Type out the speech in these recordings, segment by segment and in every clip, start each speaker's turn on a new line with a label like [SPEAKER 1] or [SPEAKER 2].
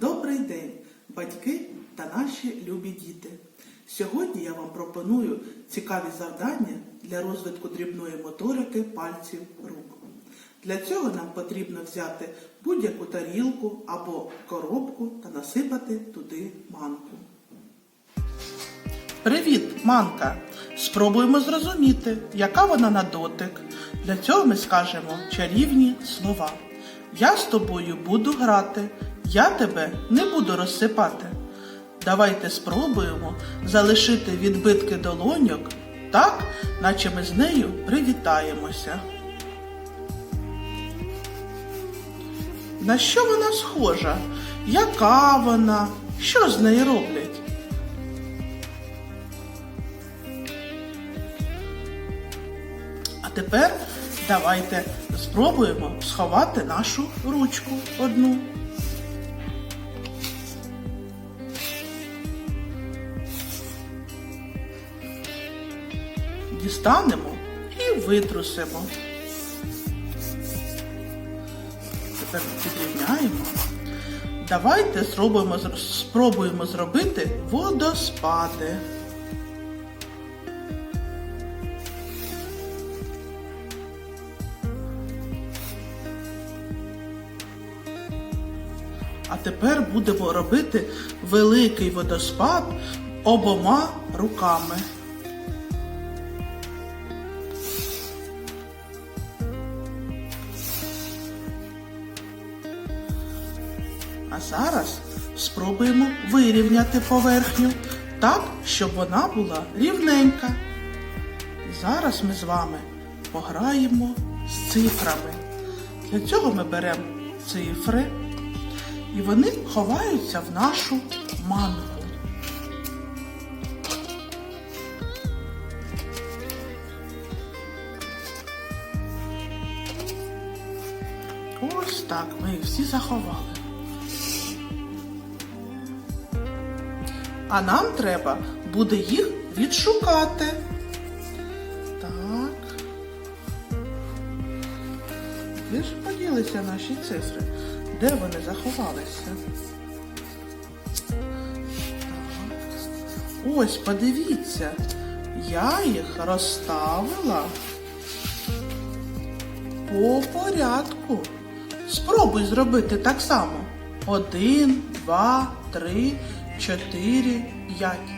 [SPEAKER 1] Добрий день, батьки та наші любі діти. Сьогодні я вам пропоную цікаві завдання для розвитку дрібної моторики пальців рук. Для цього нам потрібно взяти будь-яку тарілку або коробку та насипати туди манку. Привіт, манка! Спробуємо зрозуміти, яка вона на дотик. Для цього ми скажемо чарівні слова. Я з тобою буду грати, я тебе не буду розсипати. Давайте спробуємо залишити відбитки долоньок так, наче ми з нею привітаємося. На що вона схожа? Яка вона? Що з нею роблять? А тепер давайте спробуємо сховати нашу ручку одну. Дістанемо і витрусимо. Тепер підрівняємо. Давайте зробимо, спробуємо зробити водоспади. А тепер будемо робити великий водоспад обома руками. А зараз спробуємо вирівняти поверхню так, щоб вона була рівненька. Зараз ми з вами пограємо з цифрами. Для цього ми беремо цифри і вони ховаються в нашу манку. Ось так ми їх всі заховали. А нам треба буде їх відшукати. Так. Де ж поділися наші цифри? Де вони заховалися? Так. Ось, подивіться, я їх розставила по порядку. Спробуй зробити так само. Один, два, три, чотири, п'ять.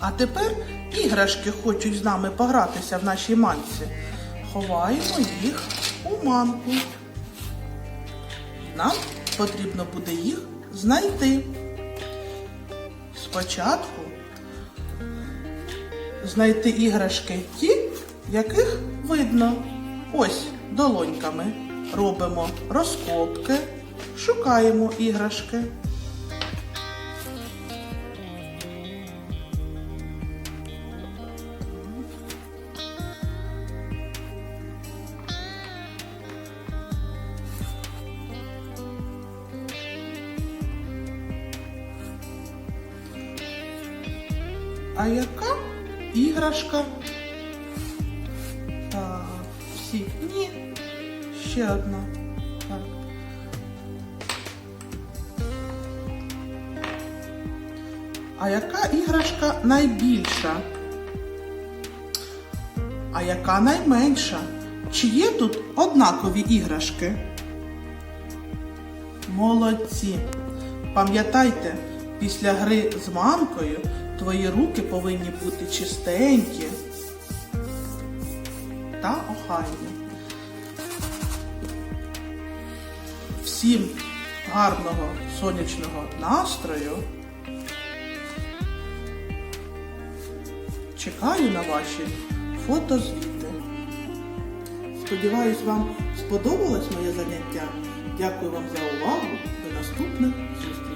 [SPEAKER 1] А тепер іграшки хочуть з нами погратися в нашій манці. Ховаємо їх у манку. Нам потрібно буде їх знайти. Спочатку знайти іграшки ті, яких видно. Ось долоньками робимо розкопки, шукаємо іграшки. А яка іграшка? Так, всі. Ні. Ще одна. Так. А яка іграшка найбільша? А яка найменша? Чи є тут однакові іграшки? Молодці! Пам'ятайте, після гри з мамкою твої руки повинні бути чистенькі та охайні. Всім гарного сонячного настрою. Чекаю на ваші фотозвіти. Сподіваюсь, вам сподобалось моє заняття. Дякую вам за увагу. До наступних зустрічей.